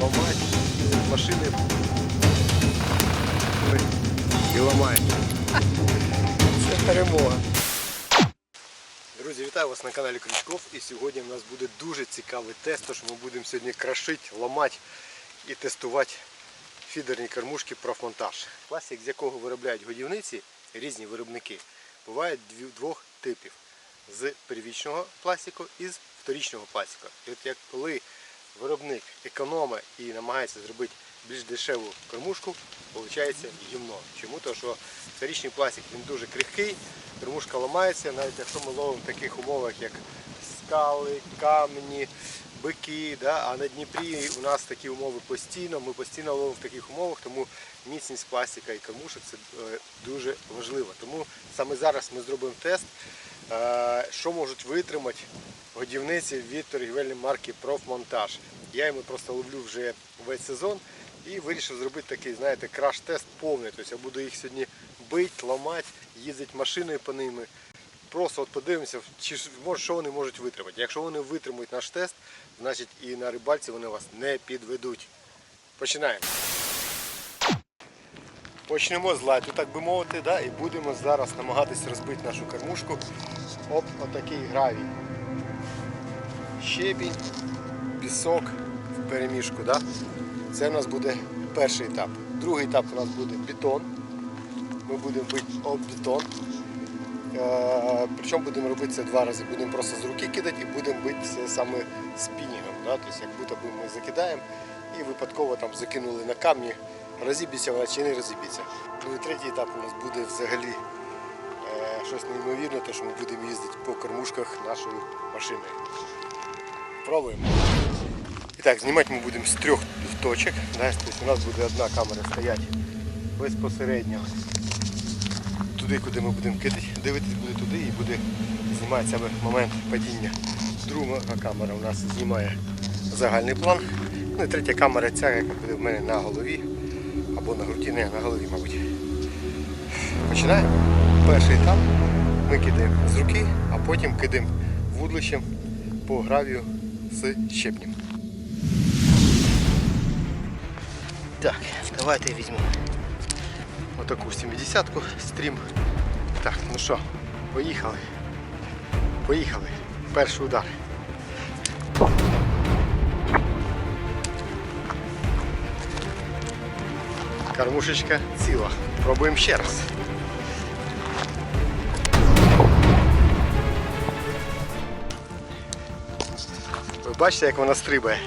ламати машини і ламають. Це перемога. Друзі, вітаю вас на каналі Крючков і сьогодні у нас буде дуже цікавий тест, тож ми будемо сьогодні крошити, ламати і тестувати фідерні кормушки профмонтаж. Пластик, з якого виробляють годівниці, різні виробники, буває двох типів. З первічного пластику і з вторічного пластику. І от як коли виробник економить і намагається зробити більш дешеву кормушку, виходить гімно. Чому? Тому що вторічний пластик він дуже крихкий, кормушка ламається, навіть якщо ми ловимо в таких умовах, як скали, камені, бики, да? а на Дніпрі у нас такі умови постійно, ми постійно ловимо в таких умовах, тому міцність пластика і кормушок це е, дуже важливо. Тому саме зараз ми зробимо тест, е, що можуть витримати годівниці від торгівельної марки Профмонтаж. Я йому просто ловлю вже весь сезон і вирішив зробити такий, знаєте, краш-тест повний. Тобто я буду їх сьогодні бити, ламати, їздити машиною по ними. Просто от подивимося, чи що вони можуть витримати. Якщо вони витримують наш тест, значить і на рибальці вони вас не підведуть. Починаємо. Почнемо з лайту, так би мовити, да? і будемо зараз намагатися розбити нашу кормушку об отакий гравій. Щебінь, пісок в перемішку. Да? Це у нас буде перший етап. Другий етап у нас буде бетон. Ми будемо бити об бетон. Е, Причому будемо робити це два рази. Будемо просто з руки кидати і будемо бити це саме спінінгом. Да? Тобто, як будто ми закидаємо і випадково там закинули на камні, розіб'ється вона чи не розіб'ється. Ну і третій етап у нас буде взагалі е, щось неймовірне, те, що ми будемо їздити по кормушках нашою машиною. Пробуємо. І так, знімати ми будемо з трьох точок. Да? Тобто у нас буде одна камера стояти безпосередньо туди, куди ми будемо кидати. Дивитись буде туди і буде знімати момент падіння. Друга камера у нас знімає загальний план. Ну і третя камера ця, яка буде в мене на голові або на груді, не на голові, мабуть. Починаємо. Перший етап ми кидаємо з руки, а потім кидаємо вудлищем по гравію з щепнем. Так, давайте візьмемо отаку 70-ку стрім. Так, ну що, поїхали. Поїхали. Перший удар. Кормушечка ціла. Пробуємо ще раз. Бачите, як вона стрибає.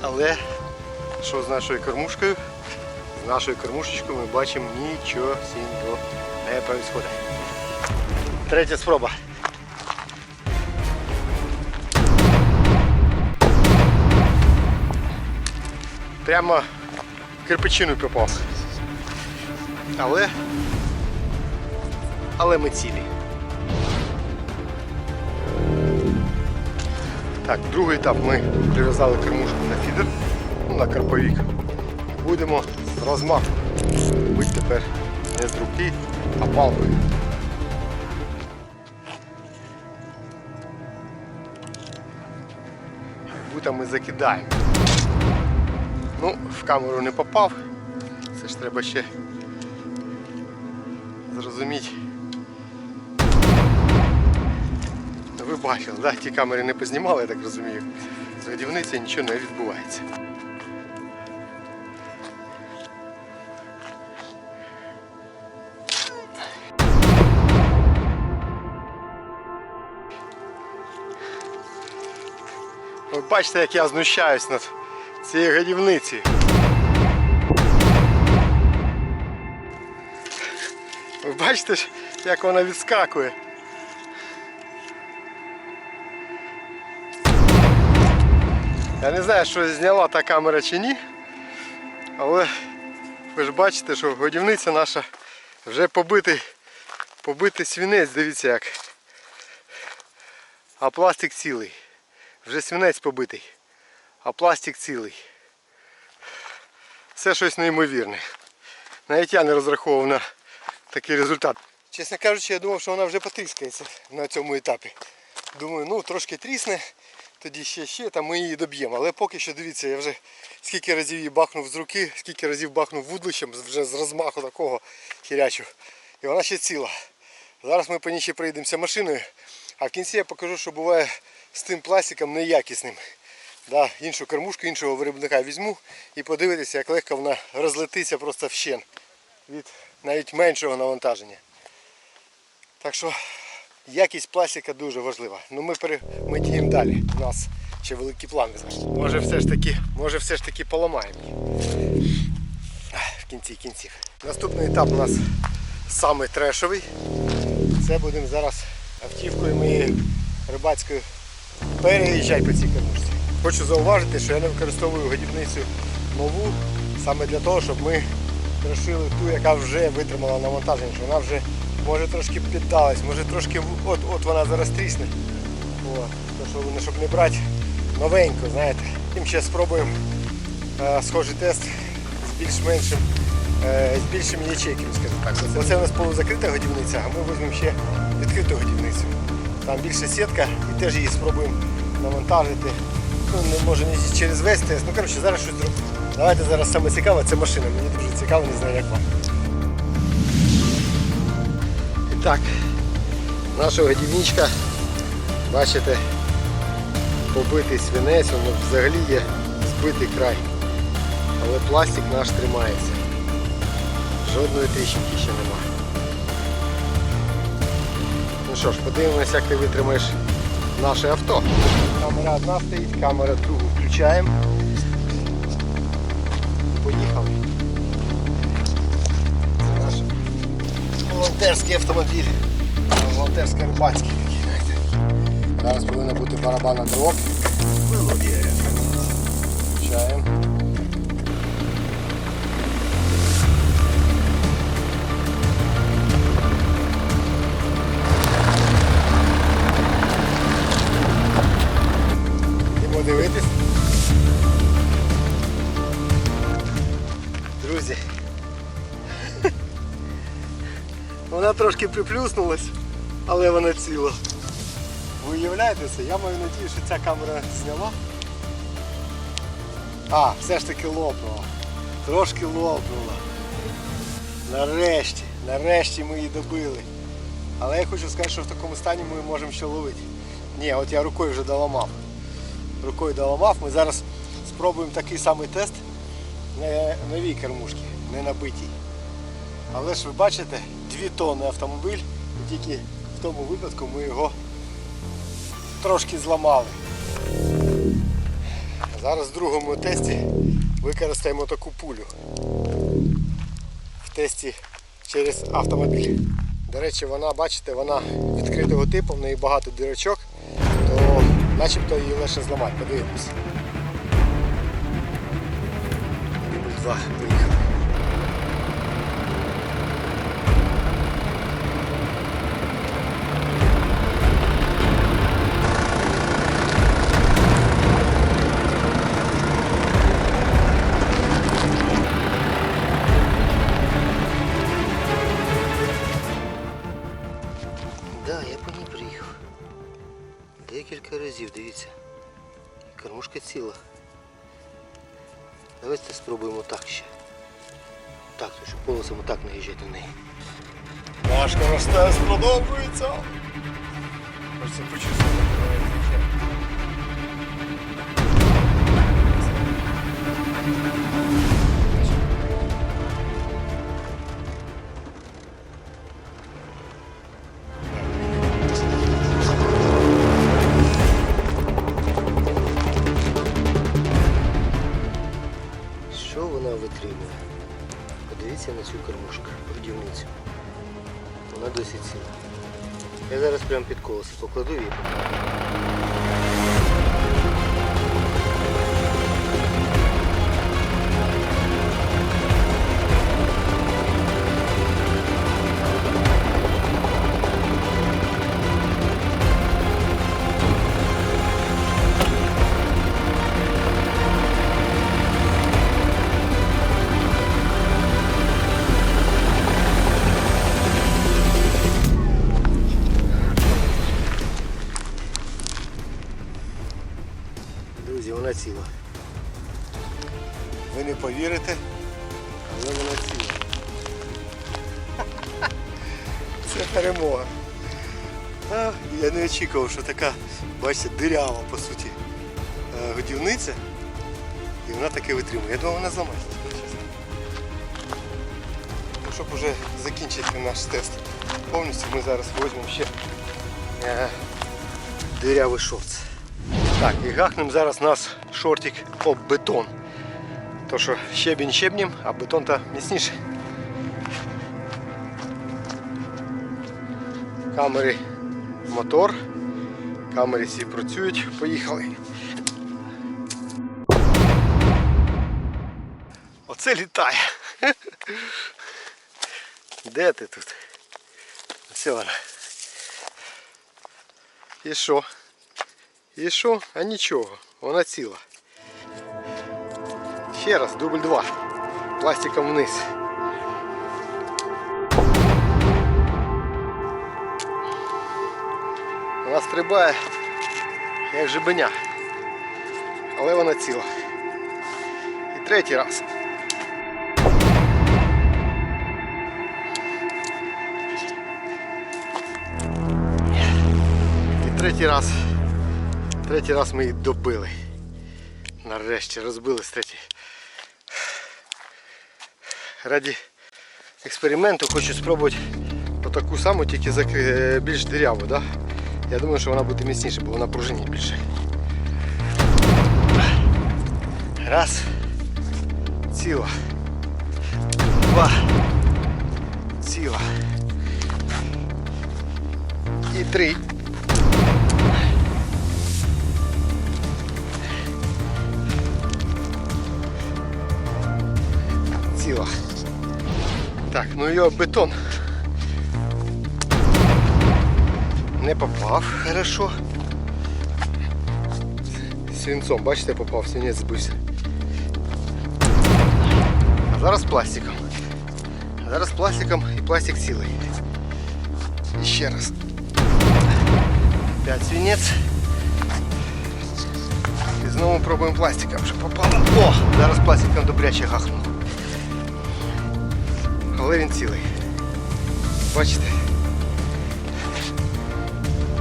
Але що з нашою кормушкою? З нашою кормушечкою ми бачимо нічого сінього не відбувається. Третя спроба. Прямо в кирпичину попав. Але. Але ми цілі. Так, другий етап ми прив'язали кормушку на фідер, ну, на карповік. Будемо розмаху бити тепер не з руки, а палкою. Будто ми закидаємо. Ну, в камеру не попав. Це ж треба ще зрозуміти. Ви бачили, да? ті камери не познімали, я так розумію. З годівниці нічого не відбувається. Ви бачите, як я знущаюсь над цією годівниці. Ви бачите, як вона відскакує. Я не знаю, що зняла та камера чи ні, але ви ж бачите, що годівниця наша вже побитий, побитий свінець, дивіться як. А пластик цілий. Вже свинець побитий, а пластик цілий. Це щось неймовірне. Навіть я не розраховував на такий результат. Чесно кажучи, я думав, що вона вже потріскається на цьому етапі. Думаю, ну трошки трісне, тоді ще ще, та ми її доб'ємо. Але поки що дивіться, я вже скільки разів її бахнув з руки, скільки разів бахнув вудлищем, вже з розмаху такого хірячу. І вона ще ціла. Зараз ми по ній ще проїдемося машиною, а в кінці я покажу, що буває з тим пластиком неякісним. Да, іншу кормушку, іншого виробника візьму і подивитися, як легко вона розлетиться просто вщен від навіть меншого навантаження. Так що якість пластика дуже важлива. Ну ми, пере... ми діємо далі. У нас ще великі плани. Може все ж таки, може все ж таки поламаємо. В кінці кінців. Наступний етап у нас самий трешовий. Це будемо зараз автівкою моєю рибацькою переїжджати по цій кормушці. Хочу зауважити, що я не використовую годівницю нову саме для того, щоб ми трошили ту, яка вже витримала навантаження, що вона вже може трошки піддалась, може трошки от, от вона зараз трісне. О, то, що, щоб не брати новеньку, знаєте. Тим ще спробуємо е, схожий тест з більш-меншим, е, з більшими ячейками, скажімо так. Оце у нас полузакрита годівниця, а ми візьмемо ще відкриту годівницю. Там більше сітка і теж її спробуємо навантажити. Ну, не може не через весь тест. Ну коротше, зараз щось зробимо. Давайте зараз саме цікаве, це машина. Мені дуже цікаво, не знаю як вам. Так, наша годівничка, бачите, побитий свинець, воно взагалі є збитий край. Але пластик наш тримається. Жодної тріщинки ще немає. Ну що ж, подивимося, як ти витримаєш наше авто. Камера одна стоїть, камера другу включаємо. Волонтерський автомобіль. Волонтерський рибацький такий. Зараз повинна бути барабанна дроб. Включаємо. Вона трошки приплюснулась, але вона ціла. Ви уявляєте це? Я маю надію, що ця камера зняла. А, все ж таки лопнула. Трошки лопнула. Нарешті, нарешті ми її добили. Але я хочу сказати, що в такому стані ми можемо ще ловити. Ні, от я рукою вже доламав. Рукою доламав. Ми зараз спробуємо такий самий тест на новій кормушці, не на битій. Але ж ви бачите, 2 тонни автомобіль, і тільки в тому випадку ми його трошки зламали. Зараз в другому тесті використаємо таку пулю. В тесті через автомобіль. До речі, вона, бачите, вона відкритого типу, в неї багато дірочок, то начебто її легше зламати. Подивимось. Два, поїхали. Ціла. Давайте спробуємо так ще. Так, то щоб полосом отак наїжджати на неї. Важко росте, сподобається. Хочеться почувствувати. Під Ви не повірите, але вона ціла. Це перемога. Я не очікував, що така, бачите, дирява по суті е, годівниця. І вона таке витримує. Я думав, вона зламається. Ну, Щоб вже закінчити наш тест повністю, ми зараз візьмемо ще е, дирявий шорт. Так, і гахнем зараз нас шортик об бетон. То що щебінь щебнем, а бетон то міцніший. Камери мотор. Камери всі працюють. Поїхали. Оце літає. Де ти тут? Ось вона. І що? І що? А нічого, вона ціла. Ще раз, дубль два. Пластиком вниз. Вона стрибає, як жебеня. Але вона ціла. І третій раз. І третій раз. Третій раз ми її добили. Нарешті розбились третій. Раді експерименту хочу спробувати таку саму, тільки е, більш диряву. Да? Я думаю, що вона буде міцніша, бо вона пружинить більше. Раз. Ціла. Два. Ціла. І три. Ціла. Так, ну його бетон. Не попав, хорошо. Свинцом, бачите, попав, свинець збився. А зараз пластиком. А зараз пластиком і пластик цілий. І ще раз. П'ять свинець. І знову пробуємо пластиком, щоб попало. О! Зараз пластиком добряче гахнув. Але він цілий. Бачите?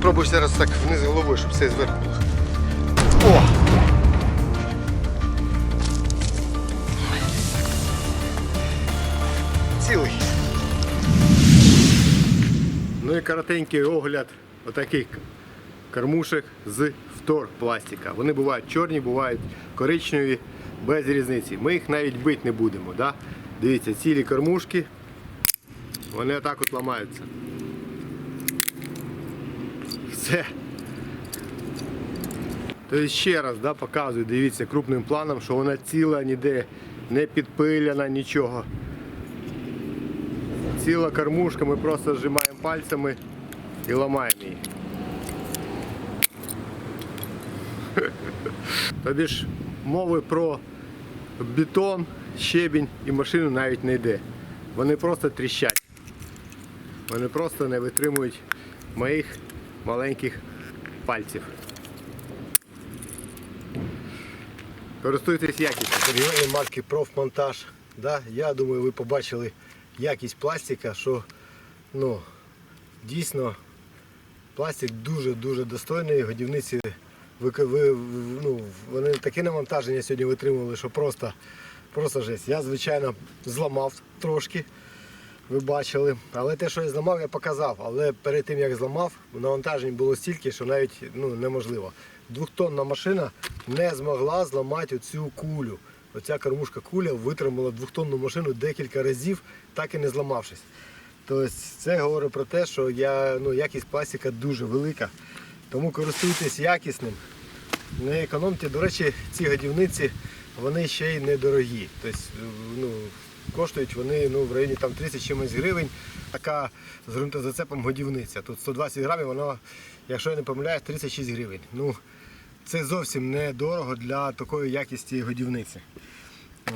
Пробуй зараз так вниз головою, щоб все зверху було. О! Цілий. Ну і коротенький огляд отаких кормушек з втор пластика. Вони бувають чорні, бувають коричневі, без різниці. Ми їх навіть бити не будемо. Да? Дивіться, цілі кормушки, вони отак от ламаються. Все. Тобто ще раз да, показую, дивіться крупним планом, що вона ціла, ніде не підпиляна, нічого. Ціла кормушка, ми просто зжимаємо пальцями і ламаємо її. Тобі ж мови про бетон, щебінь і машину навіть не йде. Вони просто тріщать. Вони просто не витримують моїх маленьких пальців. Користуйтесь якістю. Оригінальної марки профмонтаж. Да? Я думаю, ви побачили якість пластика, що ну, дійсно пластик дуже-дуже достойний. Годівниці ви, ну, вони таке навантаження сьогодні витримували, що просто, просто жесть. Я, звичайно, зламав трошки. Ви бачили. Але те, що я зламав, я показав. Але перед тим як зламав, навантажень було стільки, що навіть ну, неможливо. Двохтонна машина не змогла зламати оцю кулю. Оця кормушка куля витримала двохтонну машину декілька разів, так і не зламавшись. Тобто це говорить про те, що я, ну, якість пластика дуже велика. Тому користуйтесь якісним. Не економте. До речі, ці годівниці вони ще й недорогі. Тобто, ну, коштують вони ну, в районі там 30 чимось гривень. Така з ґрунтозацепом годівниця. Тут 120 грамів, воно, якщо я не помиляюсь, 36 гривень. Ну, це зовсім недорого для такої якісті годівниці.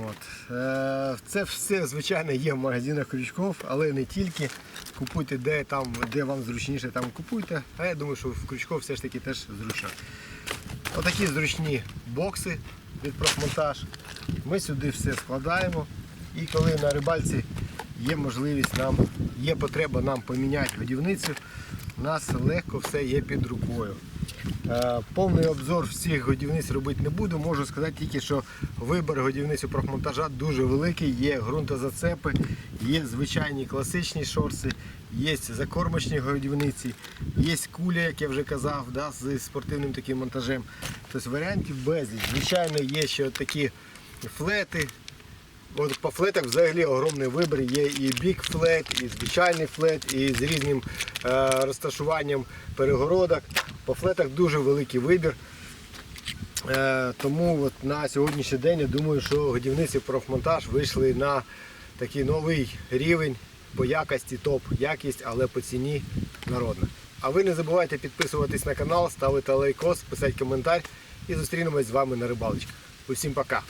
От. Е, Це все, звичайно, є в магазинах крючков, але не тільки. Купуйте де, там, де вам зручніше, там купуйте. А я думаю, що в крючков все ж таки теж зручно. Отакі зручні бокси від профмонтаж. Ми сюди все складаємо. І коли на рибальці є можливість нам, є потреба нам поміняти годівницю, у нас легко все є під рукою. Е, Повний обзор всіх годівниць робити не буду. Можу сказати тільки, що вибір годівниць у профмонтажа дуже великий. Є ґрунтозацепи, є звичайні класичні шорси, є закормочні годівниці, є куля, як я вже казав, да, з спортивним таким монтажем. Тобто варіантів безліч. Звичайно, є ще такі флети. По флетах взагалі огромний вибір. Є і бік флет, і звичайний флет, і з різним е, розташуванням перегородок. По флетах дуже великий вибір. Е, тому от на сьогоднішній день я думаю, що годівниці профмонтаж вийшли на такий новий рівень по якості топ. Якість, але по ціні народна. А ви не забувайте підписуватись на канал, ставити лайкос, писати коментар і зустрінемось з вами на рибалочках. Усім пока!